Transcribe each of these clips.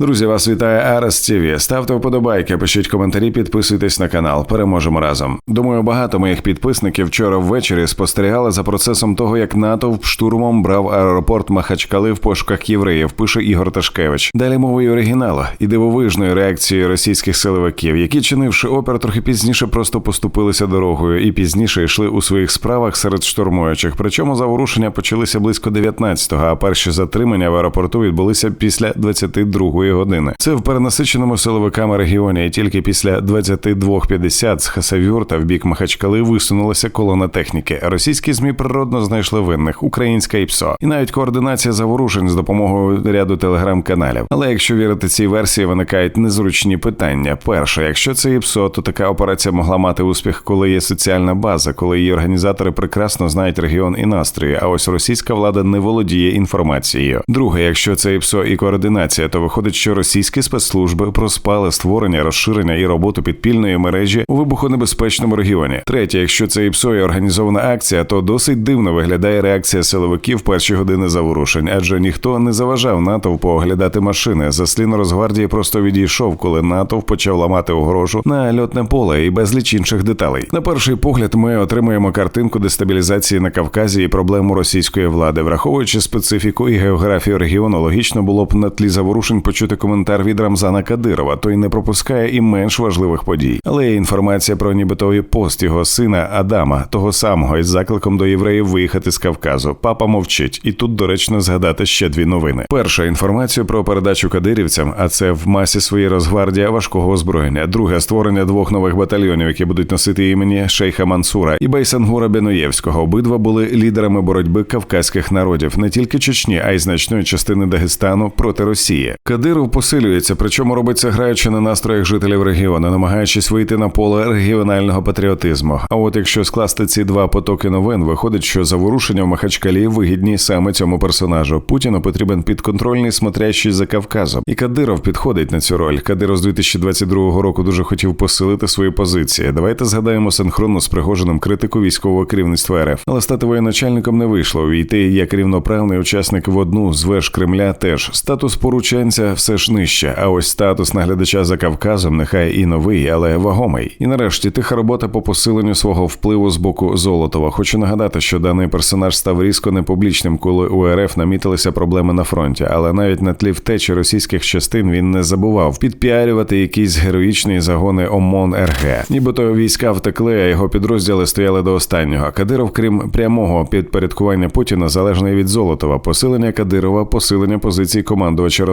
Друзі, вас вітає Арес ТВ. Ставте вподобайки, пишіть коментарі, підписуйтесь на канал. Переможемо разом. Думаю, багато моїх підписників вчора ввечері спостерігали за процесом того, як натовп штурмом брав аеропорт Махачкали в пошуках євреїв. Пише Ігор Ташкевич. Далі мовою оригіналу і дивовижної реакції російських силовиків, які чинивши опір, трохи пізніше просто поступилися дорогою і пізніше йшли у своїх справах серед штурмуючих. Причому заворушення почалися близько 19-го, а перші затримання в аеропорту відбулися після 22-ї години. Це в перенасиченому силовиками регіоні. І тільки після 22.50 з Хасавюрта в бік Махачкали висунулася колона техніки. Російські змі природно знайшли винних, українська і ПСО. і навіть координація заворушень з допомогою ряду телеграм-каналів. Але якщо вірити цій версії, виникають незручні питання. Перше, якщо це ІПСО, то така операція могла мати успіх, коли є соціальна база, коли її організатори прекрасно знають регіон і настрої. А ось російська влада не володіє інформацією. Друге, якщо це ІПСО і координація, то виходить, що російські спецслужби проспали створення, розширення і роботу підпільної мережі у вибухонебезпечному регіоні. Третє, якщо це і організована акція, то досить дивно виглядає реакція силовиків перші години заворушень, адже ніхто не заважав натовпу оглядати машини. Заслін Росгвардії просто відійшов, коли натовп почав ламати огорожу на льотне поле і безліч інших деталей. На перший погляд, ми отримуємо картинку дестабілізації на Кавказі і проблему російської влади, враховуючи специфіку і географію регіону, логічно було б на тлі заворушень почути коментар від Рамзана Кадирова. Той не пропускає і менш важливих подій. Але є інформація про нібито пост його сина Адама, того самого, із закликом до євреїв виїхати з Кавказу. Папа мовчить, і тут доречно згадати ще дві новини. Перша інформацію про передачу кадирівцям, а це в масі своїй Росгвардія важкого озброєння. Друге створення двох нових батальйонів, які будуть носити імені Шейха Мансура і Байсангура Беноєвського. Обидва були лідерами боротьби кавказьких народів, не тільки Чечні, а й значної частини Дагестану проти Росії. Кадиров посилюється, причому робить це граючи на настроях жителів регіону, намагаючись вийти на поле регіонального патріотизму. А от якщо скласти ці два потоки новин, виходить, що заворушення в Махачкалі вигідні саме цьому персонажу. Путіну потрібен підконтрольний смотрящий за Кавказом, і Кадиров підходить на цю роль. Кадиров з 2022 року дуже хотів посилити свої позиції. Давайте згадаємо синхронно з Пригожиним критику військового керівництва РФ, але стати воєначальником не вийшло. Увійти як рівноправний учасник в одну з веж Кремля теж статус порученця все ж нижче. А ось статус наглядача за Кавказом, нехай і новий, але вагомий. І нарешті тиха робота по посиленню свого впливу з боку Золотова. Хочу нагадати, що даний персонаж став різко непублічним, коли у РФ намітилися проблеми на фронті, але навіть на тлі втечі російських частин він не забував підпіарювати якісь героїчні загони ОМОН РГ. Нібито війська втекли, а його підрозділи стояли до останнього. Кадиров, крім прямого підпорядкування Путіна, залежний від Золотова, посилення Кадирова, посилення позицій командувача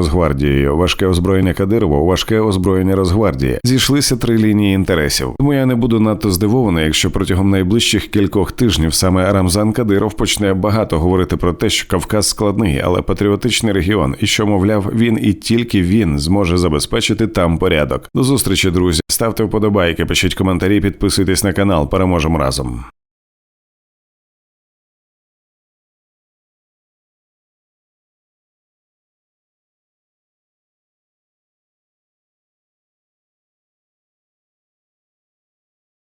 Росгвардією, важке озброєння Кадирова, важке озброєння Росгвардії. Зійшлися три лінії інтересів. Тому я не буду надто здивований, якщо протягом найближчих кількох тижнів саме Рамзан Кадиров почне багато говорити про те, що Кавказ складний, але патріотичний регіон, і що, мовляв, він і тільки він зможе забезпечити там порядок. До зустрічі, друзі. Ставте вподобайки, пишіть коментарі, підписуйтесь на канал. Переможемо разом.